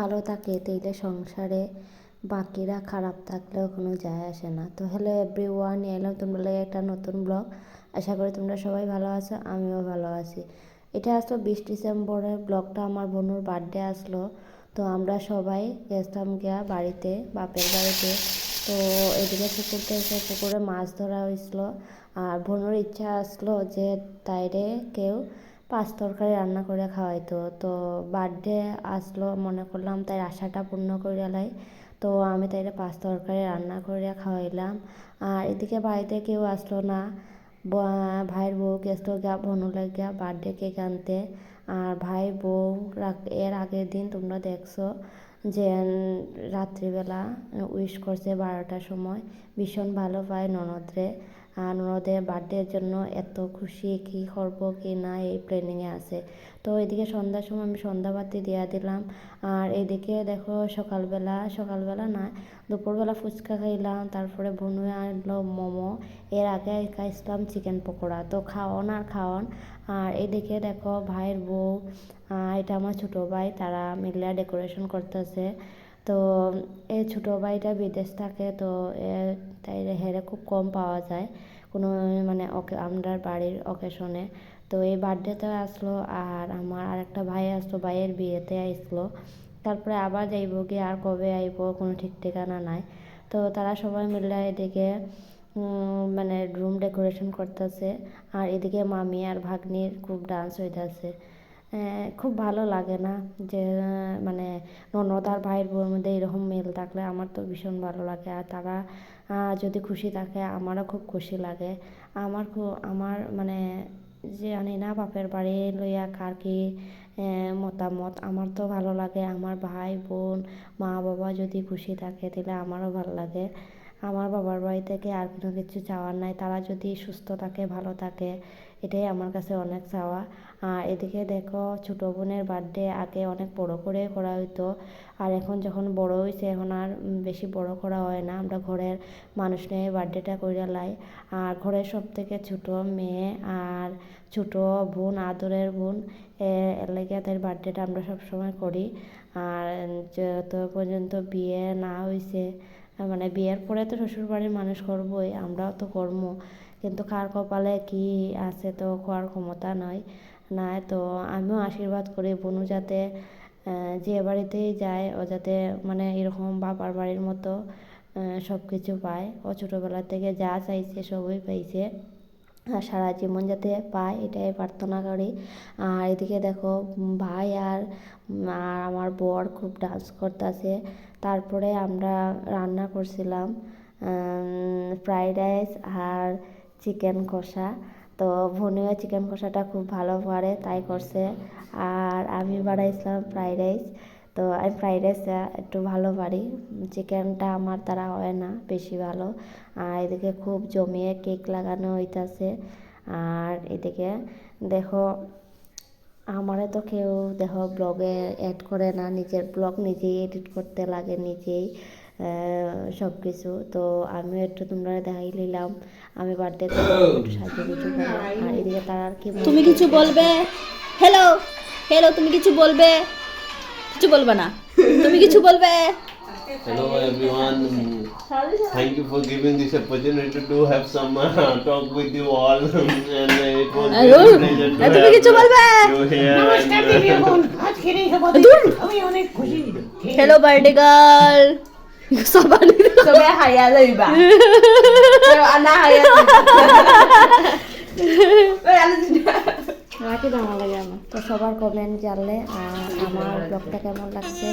ভালো থাকে তাইলে সংসারে বাকিরা খারাপ থাকলেও কোনো যায় আসে না। তো হ্যালো এভরি ওয়ান এলাম তোমরা লাগে একটা নতুন ব্লগ আশা করি তোমরা সবাই ভালো আছো, আমিও ভালো আছি। এটা আসলো বিশ ডিসেম্বরের ব্লগটা আমার বোনুর বার্থডে আসলো। তো আমরা সবাই গেছিলাম গিয়া বাড়িতে, বাপের বাড়িতে। তো এদিকে পুকুর থেকে পুকুরে মাছ ধরা হয়েছিল। আর বোনের ইচ্ছা আসলো যে তাইরে কেউ পাঁচ তরকারি রান্না করে খাওয়াইতো। তো বার্থডে আসলো, মনে করলাম তাই আশাটা পূর্ণ করে লাই। তো আমি তাইলে পাঁচ তরকারি রান্না করে খাওয়াইলাম। আর এদিকে বাড়িতে কেউ আসলো না। ভাইয়ের বউ গেছিল গিয়া বনু লাগিয়া বার্থডে কেক আনতে। আর ভাই বউ এর আগের দিন তোমরা দেখছ যে রাত্রিবেলা উইশ করছে বারোটার সময়। ভীষণ ভালো পায় ননদরে। আর বার্থডের জন্য এত খুশি কী করব কি না এই প্ল্যানিংয়ে আছে। তো এদিকে সন্ধ্যার সময় আমি সন্ধ্যাবাতি দিয়া দিলাম। আর এদিকে দেখো সকালবেলা সকালবেলা না, দুপুরবেলা ফুচকা খাইলাম, তারপরে বনু আনলো মোমো। এর আগে খাইছিলাম চিকেন পকোড়া। তো খাওয়ান আর খাওয়ান আর এদিকে দেখো ভাইয়ের বউ এটা আমার ছোটো ভাই, তারা মিলে ডেকোরেশন করতেছে। তো এই ছোটো ভাইটা বিদেশ থাকে, তো তাই হেরে খুব কম পাওয়া যায়। কোনো মানে ওকে আমরা বাড়ির অকেশনে তো এই বার্থডেতে আসলো আর আমার আরেকটা ভাই আসলো, ভাইয়ের বিয়েতে আসলো। তারপরে আবার যাইব গিয়ে, আর কবে আইব, কোনো ঠিক ঠিকানা নাই। তো তারা সবাই মিলে এদিকে মানে রুম ডেকোরেশন করতেছে। আর এদিকে মামি আর ভাগ্নির খুব ডান্স হইতাছে। খুব ভালো লাগে না যে মানে ননদ আর ভাইয়ের বউর মধ্যে এরকম মেল থাকলে আমার তো ভীষণ ভালো লাগে। আর তারা যদি খুশি থাকে আমারও খুব খুশি লাগে। আমার খুব আমার মানে যে জানি না বাপের বাড়ি লইয়া কার কি মতামত, আমার তো ভালো লাগে। আমার ভাই, বোন মা বাবা যদি খুশি থাকে তাহলে আমারও ভালো লাগে। আমার বাবার বাড়ি থেকে আর কোনো কিছু চাওয়ার নাই। তারা যদি সুস্থ থাকে, ভালো থাকে, এটাই আমার কাছে অনেক চাওয়া। আর এদিকে দেখো, ছোটো বোনের বার্থডে আগে অনেক বড় করে করা হইতো। আর এখন যখন বড় হয়েছে এখন আর বেশি বড় করা হয় না। আমরা ঘরের মানুষ নিয়ে বার্থডেটা করে লাই। আর ঘরের সব থেকে ছোটো মেয়ে আর ছোটো বোন, আদরের বোন এর তাদের বার্থডেটা আমরা সবসময় করি। আর যত পর্যন্ত বিয়ে না হয়েছে মানে বিয়ের পরে তো শ্বশুরবাড়ির মানুষ করবই, আমরাও তো কর্ম। কিন্তু কার কপালে কি আছে তো কোয়ার ক্ষমতা নয় না তো আমিও আশীর্বাদ করি বনু যাতে যে বাড়িতেই যায়, ও যাতে মানে এরকম বাবার বাড়ির মতো সব কিছু পায়। ও ছোটোবেলা থেকে যা চাইছে সবই পাইছে সারা জীবন যাতে পায়, এটাই প্রার্থনা করি। আর এদিকে দেখো, ভাই আর আর আমার বর খুব ডান্স করতেছে। তারপরে আমরা রান্না করছিলাম ফ্রাইড রাইস আর চিকেন কষা। তো ভনিও চিকেন কষাটা খুব ভালো পারে, তাই করছে। আর আমি বানাইছিলাম ফ্রাইড রাইস। তো আমি ফ্রাইড রাইসটা একটু ভালো পারি। চিকেনটা আমার দ্বারা হয় না বেশি ভালো। আর এদিকে খুব জমিয়ে কেক লাগানো হইতাছে। আর এদিকে দেখো আমারে তো কেউ দেখো ব্লগে অ্যাড করে না নিজের ব্লগ নিজেই এডিট করতে লাগে নিজেই সব কিছু তো আমিও একটু তোমরা দেখাই নিলাম। আমি বার্থডেতে একটু সাজু গুজু করে আর এদিকে তার আর কি তুমি কিছু বলবে? হ্যালো হ্যালো তুমি কিছু বলবে? কিছু বলবে না তুমি কিছু বলবে Hello everyone. Thank you for giving this opportunity to have some uh, talk with you all. and uh, it was Hello. very pleasure to এ, তুমি have কিছু বলবে? you here. নমস্কার and, দিদি uh, বোন আজকের এই শপথে আমি অনেক খুশি হ্যালো বার্থডে গার্ল সবার Coba hayal lah iba. Pero রাখি ভালো লাগে আমার তো সবার কমেন্ট জানলে আর আমার ব্লগটা কেমন লাগছে